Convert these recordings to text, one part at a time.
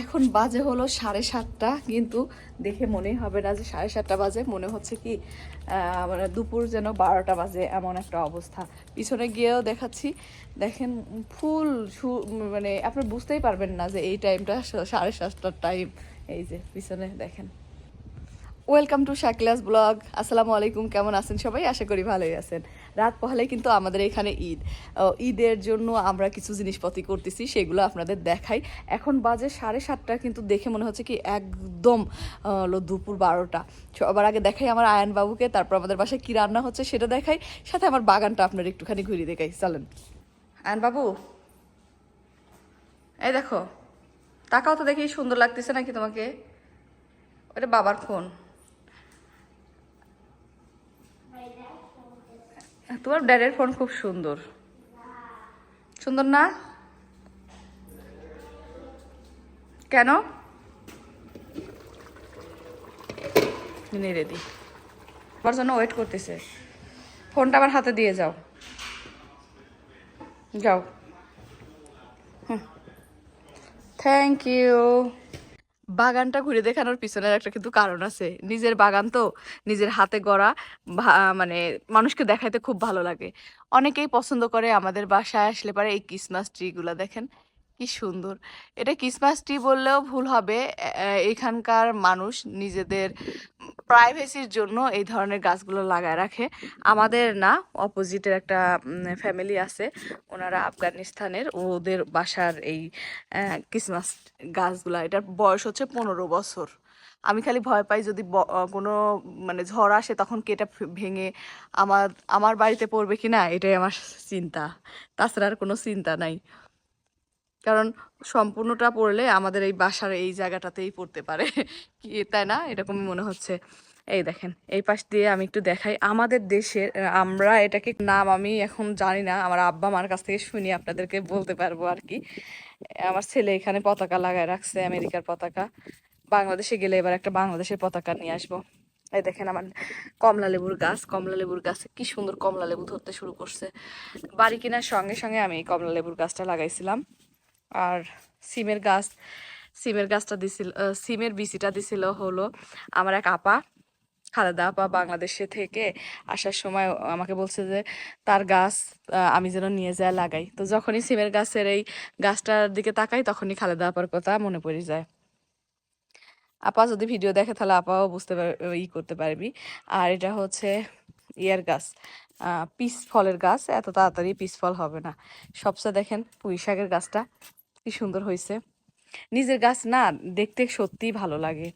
এখন বাজে হলো সাড়ে সাতটা, কিন্তু দেখে মনেই হবে না যে সাড়ে সাতটা বাজে। মনে হচ্ছে কি মানে দুপুর যেন বারোটা বাজে, এমন একটা অবস্থা। পিছনে গিয়েও দেখাচ্ছি, দেখেন ফুল মানে আপনি বুঝতেই পারবেন না যে এই টাইমটা সাড়ে সাতটার টাইম এই যে, পিছনে দেখেন। ওয়েলকাম টু শাকিলাস ব্লগ আসসালামু আলাইকুম কেমন আছেন সবাই? আশা করি ভালোই আছেন। রাত পহলে কিন্তু আমাদের এখানে ঈদ। ঈদের জন্য আমরা কিছু জিনিসপত্র করতেছি, সেগুলো আপনাদের দেখাই। এখন বাজে সাড়ে সাতটা, কিন্তু দেখে মনে হচ্ছে কি একদম হলো দুপুর বারোটা। সবার আগে দেখাই আমার আয়নবাবুকে তারপর আমাদের বাসায় কী রান্না হচ্ছে সেটা দেখাই। সাথে আমার বাগানটা আপনার একটুখানি ঘুরিয়ে দেখাই। চলেন। আয়নবাবু এই দেখো, তাকাও তো দেখি, সুন্দর লাগতেছে নাকি তোমাকে? ওটা বাবার ফোন। তোমার ড্যাডের ফোন খুব সুন্দর। সুন্দর না? কেন? নেড়ে দি আমার জন্য ওয়েট করতেছে। ফোনটা আমার হাতে দিয়ে যাও। যাও। থ্যাংক ইউ বাগানটা ঘুরে দেখানোর পিছনের একটা কিন্তু কারণ আছে। নিজের বাগান তো, নিজের হাতে গড়া মানে মানুষকে দেখাইতে খুব ভালো লাগে। অনেকেই পছন্দ করে আমাদের বাসায় আসলে পারে এই ক্রিসমাস ট্রি গুলা দেখেন। কি সুন্দর। এটা ক্রিসমাস ট্রি বললেও ভুল হবে। এখানকার মানুষ নিজেদের প্রাইভেসির জন্য এই ধরনের গাছগুলো লাগায় রাখে। আমাদের না অপোজিটের একটা ফ্যামিলি আছে। ওনারা আফগানিস্তানের। ওদের বাসার এই ক্রিসমাস গাছগুলা, এটার বয়স হচ্ছে পনেরো বছর। আমি খালি ভয় পাই যদি কোনো মানে ঝড় আসে তখন কি এটা ভেঙে আমার আমার বাড়িতে পড়বে কি না এটাই আমার চিন্তা। তাছাড়া আর কোনো চিন্তা নাই। কারণ সম্পূর্ণটা পড়লে আমাদের এই বাসার এই জায়গাটাতেই পড়তে পারে। কি, তাই না? এরকমই মনে হচ্ছে। এই দেখেন, এই পাশ দিয়ে আমি একটু দেখাই। আমাদের দেশের আমরা এটাকে নাম আমি এখন জানি না, আমার আব্বা মার কাছ থেকে শুনি, আপনাদেরকে বলতে পারব আর কি। আমার ছেলে এখানে পতাকা লাগায় রাখছে, আমেরিকার পতাকা। বাংলাদেশে গেলে এবার একটা বাংলাদেশের পতাকা নিয়ে আসব। এই দেখেন আমার কমলা লেবুর গাছ, কমলা লেবুর গাছে কি সুন্দর কমলা লেবু ধরতে শুরু করছে। বাড়ি কেনার সঙ্গে সঙ্গে আমি এই কমলা লেবুর গাছটা লাগাইছিলাম। আর সিমের গাছ, সিমের গাছটা দিছিল সিমের বিচিটা দিছিল হলো আমার এক আপা, খালেদা আপা বাংলাদেশে থেকে আসার সময় আমাকে বলছে যে, তার গাছ আমি যেন নিয়ে যায় লাগাই। তো যখনই সিমের গাছের এই গাছটার দিকে তাকাই, তখনই খালেদা আপার কথা মনে পড়ে যায়। আপা যদি ভিডিও দেখে, তাহলে আপাও বুঝতে পার, ই করতে পারবি। আর এটা হচ্ছে ইয়ার গাছ পিস ফলের গাছ, এত তাড়াতাড়ি পিস ফল হবে না। সবচেয়ে দেখেন পুঁই শাকের গাছটা। কি সুন্দর হয়েছে নিজের গাছ না দেখতে সত্যিই ভালো লাগে।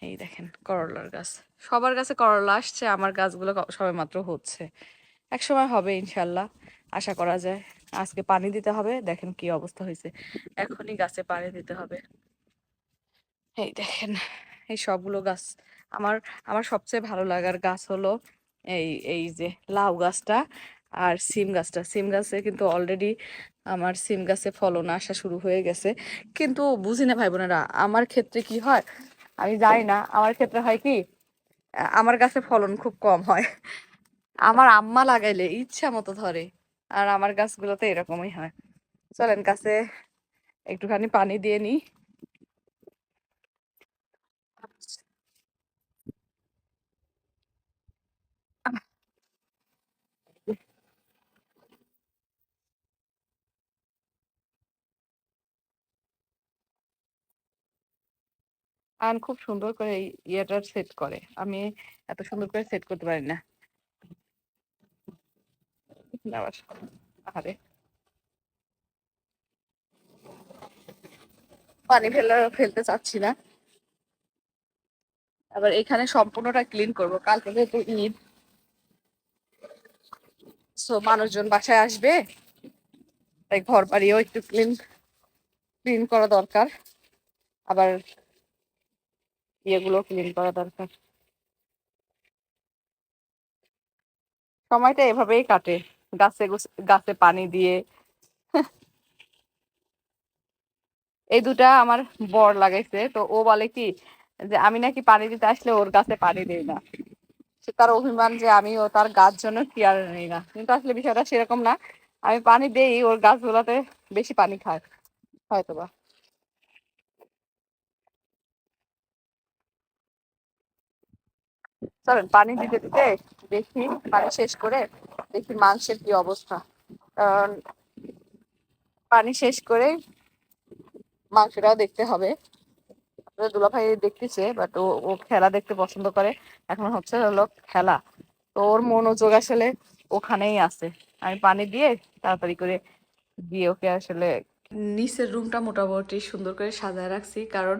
এই দেখেন করলার গাছ। সবার গাছে করলা আসছে, আমার গাছগুলো ক- সবেমাত্র হচ্ছে। এক সময় হবে ইনশাল্লাহ আশা করা যায়। আজকে পানি দিতে হবে, দেখেন কি অবস্থা হয়েছে এখনই গাছে পানি দিতে হবে। এই দেখেন, এই সবগুলো গাছ। আমার আমার সবচেয়ে ভালো লাগার গাছ হলো এই এই যে লাউ গাছটা। আর সিম গাছটা, সিম গাছে কিন্তু অলরেডি আমার সিম গাছে ফলন আসা শুরু হয়ে গেছে। কিন্তু বুঝি না ভাই বোনেরা, আমার ক্ষেত্রে কি হয়? আমি জানি না, আমার ক্ষেত্রে হয় কি, আমার গাছে ফলন খুব কম হয়। আমার আম্মা লাগাইলে ইচ্ছা মতো ধরে, আর আমার গাছগুলোতে এরকমই হয়। চলেন গাছে একটুখানি পানি দিয়ে নিই। আন খুব সুন্দর করে এই ইয়েটার সেট করে। আমি এত সুন্দর করে সেট করতে পারি না। আরে পানি ফেলা, ফেলতে চাচ্ছি না। আবার এখানে সম্পূর্ণটা ক্লিন করব। কালকে যেহেতু ঈদ সো মানুষজন বাসায় আসবে। তাই ঘর বাড়িও একটু ক্লিন ক্লিন করা দরকার। আবার ইয়েগুলো ক্লিন করা দরকার। সময়টা এভাবেই কাটে, গাছে গাছে পানি দিয়ে। এই দুটা আমার বর লাগাইছে, তো ও বলে কি যে আমি নাকি পানি দিতে আসলে ওর গাছে পানি দেই না। তার অভিমান যে আমি ও তার গাছ জন্য কেয়ার নেই না। কিন্তু আসলে বিষয়টা সেরকম না। আমি পানি দেই, ওর গাছগুলোতে বেশি পানি খায় হয়তো চলেন, পানি দিতে দিতে দেখি, পানি শেষ করে দেখি মাংসের কি অবস্থা। কারণ পানি শেষ করে মাংসটাও দেখতে হবে। আসলে দুলাভাই দেখতেছে বাট ও খেলা দেখতে পছন্দ করে। এখন হচ্ছে হলো খেলা। তো ওর মনোযোগ আসলে ওখানেই আছে। আমি পানি দিয়ে তাড়াতাড়ি করে দিয়ে ওকে আসলে নিচের রুমটা মোটামুটি সুন্দর করে সাজায় রাখছি, কারণ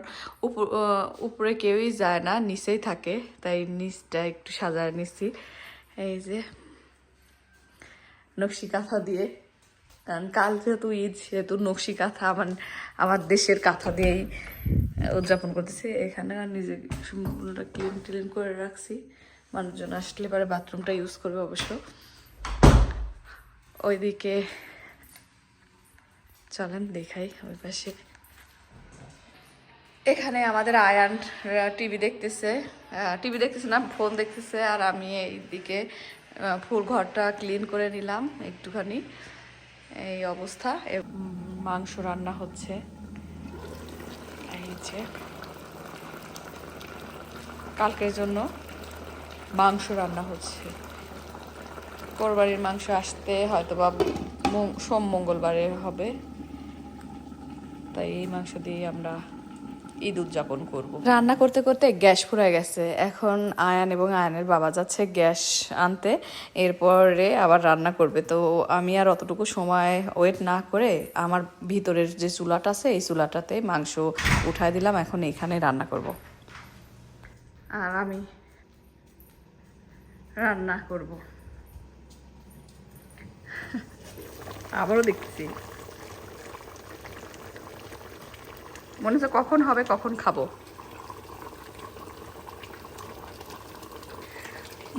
উপর কেউই যায় না, নিচেই থাকে, তাই নিচটা একটু সাজায় নিচ্ছি। এই যে নকশি কাঁথা দিয়ে, কারণ কাল যেহেতু ঈদ, সেহেতু নকশি কাঁথা আমার আমার দেশের কাঁথা দিয়েই উদযাপন করতেছি। এখানে আর নিজে সম্পূর্ণটা ক্লিন টিলিন করে রাখছি। মানুষজন আসলে পারে বাথরুমটা ইউজ করবে অবশ্য। ওইদিকে চলেন দেখাই ওই পাশে। এখানে আমাদের আয়ান টিভি দেখতেছে। টিভি দেখতেছে না, ফোন দেখতেছে। আর আমি এইদিকে ফুল ঘরটা ক্লিন করে নিলাম একটুখানি। এই অবস্থা। মাংস রান্না হচ্ছে। কালকের জন্য মাংস রান্না হচ্ছে। কোরবানির মাংস আসতে হয়তো বা সোম মঙ্গলবারে হবে। তাই এই মাংস দিয়ে আমরা ঈদ উদযাপন করব। রান্না করতে করতে গ্যাস ফুরায় গেছে। এখন আয়ান এবং আয়ানের বাবা যাচ্ছে গ্যাস আনতে। এরপরে আবার রান্না করবে। তো আমি আর অতটুকু সময় ওয়েট না করে আমার ভিতরের যে চুলাটা আছে এই চুলাটাতে মাংস উঠায় দিলাম। এখন এখানে রান্না করব। আর আমি রান্না করব। আবারও দেখতেছি। মনে হচ্ছে কখন হবে, কখন খাব।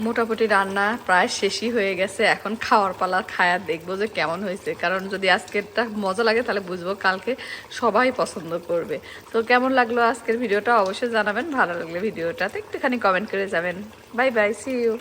মোটামুটি রান্না প্রায় শেষই হয়ে গেছে। এখন খাওয়ার পালা খায়া দেখব যে কেমন হয়েছে। কারণ যদি আজকেরটা মজা লাগে তাহলে বুঝব কালকে সবাই পছন্দ করবে। তো কেমন লাগল আজকের ভিডিওটা অবশ্যই জানাবেন। ভালো লাগলে ভিডিওটাতে একটুখানি কমেন্ট করে যাবেন। Bye bye C you